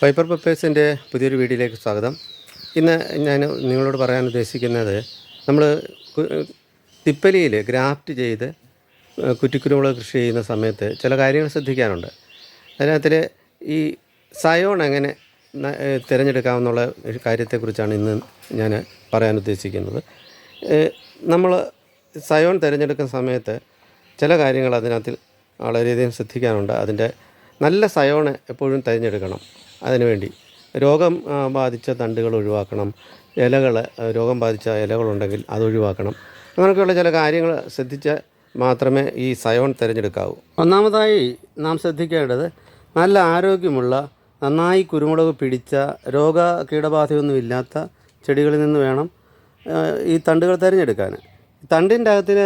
Piper പപ്പേഴ്സിന്റെ പുതിയൊരു വീഡിയോയിലേക്ക് സ്വാഗതം. ഇന്ന് ഞാൻ നിങ്ങളോട് പറയാൻ ഉദ്ദേശിക്കുന്നത് നമ്മൾ തിപ്പലിയിൽ ഗ്രാഫ്റ്റ് ചെയ്ത് കുറ്റിക്കുരുമുളക് കൃഷി ചെയ്യുന്ന സമയത്ത് ചില കാര്യങ്ങൾ ശ്രദ്ധിക്കാനുണ്ട് അതിനകത്തിൽ ഈ സയോൺ എങ്ങനെ തിരഞ്ഞെടുക്കാമെന്നുള്ള കാര്യത്തെക്കുറിച്ചാണ് ഇന്ന് ഞാൻ പറയാൻ ഉദ്ദേശിക്കുന്നത്. നമ്മൾ സയോൺ തിരഞ്ഞെടുക്കുന്ന സമയത്ത് ചില കാര്യങ്ങൾ അതിനകത്തിൽ വളരെയധികം ശ്രദ്ധിക്കാനുണ്ട് അതിന്റെ നല്ല സയോണ് എപ്പോഴും തിരഞ്ഞെടുക്കണം. അതിനുവേണ്ടി രോഗം ബാധിച്ച തണ്ടുകൾ ഒഴിവാക്കണം. ഇലകൾ രോഗം ബാധിച്ച ഇലകളുണ്ടെങ്കിൽ അത് ഒഴിവാക്കണം. അങ്ങനെയൊക്കെയുള്ള ചില കാര്യങ്ങൾ ശ്രദ്ധിച്ച് മാത്രമേ ഈ സയോൺ തിരഞ്ഞെടുക്കാവൂ. ഒന്നാമതായി നാം ശ്രദ്ധിക്കേണ്ടത് നല്ല ആരോഗ്യമുള്ള നന്നായി കുരുമുളക് പിടിച്ച രോഗ കീടബാധയൊന്നും ഇല്ലാത്ത ചെടികളിൽ നിന്ന് വേണം ഈ തണ്ടുകൾ തിരഞ്ഞെടുക്കാൻ. തണ്ടിന്റെ അകത്തിന്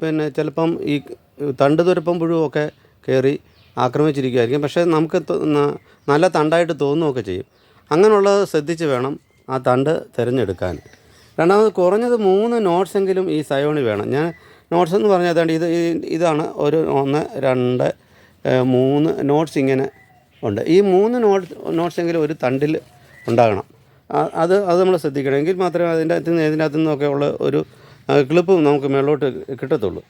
പിന്നെ ചിലപ്പം ഈ തണ്ട് തുരപ്പം പുഴുവൊക്കെ കയറി ആക്രമിച്ചിരിക്കുമായിരിക്കും പക്ഷേ നമുക്ക് നല്ല തണ്ടായിട്ട് തോന്നുകയൊക്കെ ചെയ്യും. അങ്ങനെയുള്ളത് ശ്രദ്ധിച്ച് വേണം ആ തണ്ട് തിരഞ്ഞെടുക്കാൻ. രണ്ടാമത് കുറഞ്ഞത് മൂന്ന് നോട്ട്സ് എങ്കിലും ഈ സയോണി വേണം. ഞാൻ നോട്ട്സ് എന്ന് പറഞ്ഞാൽ അതാണ്ട് ഇത് ഇതാണ് ഒരു ഒന്ന് രണ്ട് മൂന്ന് നോട്ട്സ് ഇങ്ങനെ ഉണ്ട്. ഈ മൂന്ന് നോട്ട്സ് നോട്ട്സ് എങ്കിലും ഒരു തണ്ടിൽ ഉണ്ടാകണം. അത് അത് നമ്മൾ ശ്രദ്ധിക്കണം. എങ്കിൽ മാത്രമേ അതിന്റെ അകത്ത് നിന്ന് ഇതിന്റെ അകത്തു നിന്നൊക്കെ ഉള്ള ഒരു ക്ലിപ്പ് നമുക്ക് മേളോട്ട് കിട്ടത്തുള്ളൂ.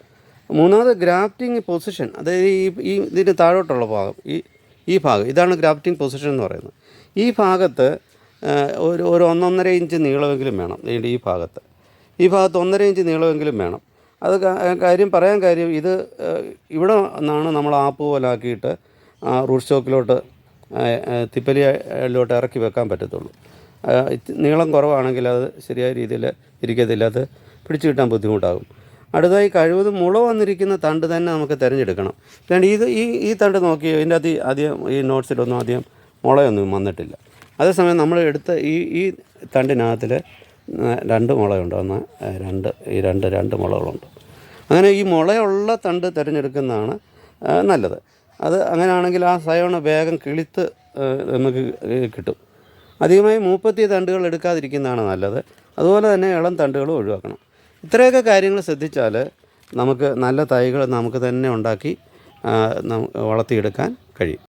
മൂന്നാമത് ഗ്രാഫ്റ്റിംഗ് പൊസിഷൻ അതായത് ഈ ഈ ഇതിന്റെ താഴോട്ടുള്ള ഭാഗം ഈ ഈ ഭാഗം ഇതാണ് ഗ്രാഫ്റ്റിംഗ് പൊസിഷൻ എന്ന് പറയുന്നത്. ഈ ഭാഗത്ത് ഒരു ഒരു ഒന്നൊന്നര ഇഞ്ച് നീളമെങ്കിലും വേണം ഈ ഭാഗത്ത്. ഈ ഭാഗത്ത് ഒന്നര ഇഞ്ച് നീളമെങ്കിലും വേണം. അത് കാര്യം പറയാൻ കാര്യം ഇത് ഇവിടെ നിന്നാണ് നമ്മൾ ആപ്പ് പോലെ ആക്കിയിട്ട് റൂട്ട് സ്റ്റോക്കിലോട്ട് തിപ്പലിയിലോട്ട് ഇറക്കി വെക്കാൻ പറ്റത്തുള്ളൂ. നീളം കുറവാണെങ്കിൽ അത് ശരിയായ രീതിയിൽ ഇരിക്കത്തില്ല. അത് പിടിച്ചു കിട്ടാൻ ബുദ്ധിമുട്ടാകും. അടുത്തതായി കഴിവതും മുള വന്നിരിക്കുന്ന തണ്ട് തന്നെ നമുക്ക് തിരഞ്ഞെടുക്കണം. കാരണം ഇത് ഈ ഈ തണ്ട് നോക്കി ഇതിന്റെ അകത്ത് അധികം ഈ നോട്ട്സിലൊന്നും അധികം മുളയൊന്നും വന്നിട്ടില്ല. അതേസമയം നമ്മൾ എടുത്ത ഈ ഈ തണ്ടിനകത്തിൽ രണ്ട് മുളയുണ്ട്. ഒന്ന് രണ്ട് ഈ രണ്ട് രണ്ട് മുളകളുണ്ട്. അങ്ങനെ ഈ മുളയുള്ള തണ്ട് തിരഞ്ഞെടുക്കുന്നതാണ് നല്ലത്. അത് അങ്ങനെയാണെങ്കിൽ ആ സയോണ വേഗം കിളിത്ത് നമുക്ക് കിട്ടും. അധികമായി മൂപ്പത്തി തണ്ടുകൾ എടുക്കാതിരിക്കുന്നതാണ് നല്ലത്. അതുപോലെ തന്നെ ഇളം തണ്ടുകളും ഒഴിവാക്കണം. ഇത്രയൊക്കെ കാര്യങ്ങൾ ശ്രദ്ധിച്ചാൽ നമുക്ക് നല്ല തൈകൾ നമുക്ക് തന്നെ ഉണ്ടാക്കി വളർത്തിയെടുക്കാൻ കഴിയും.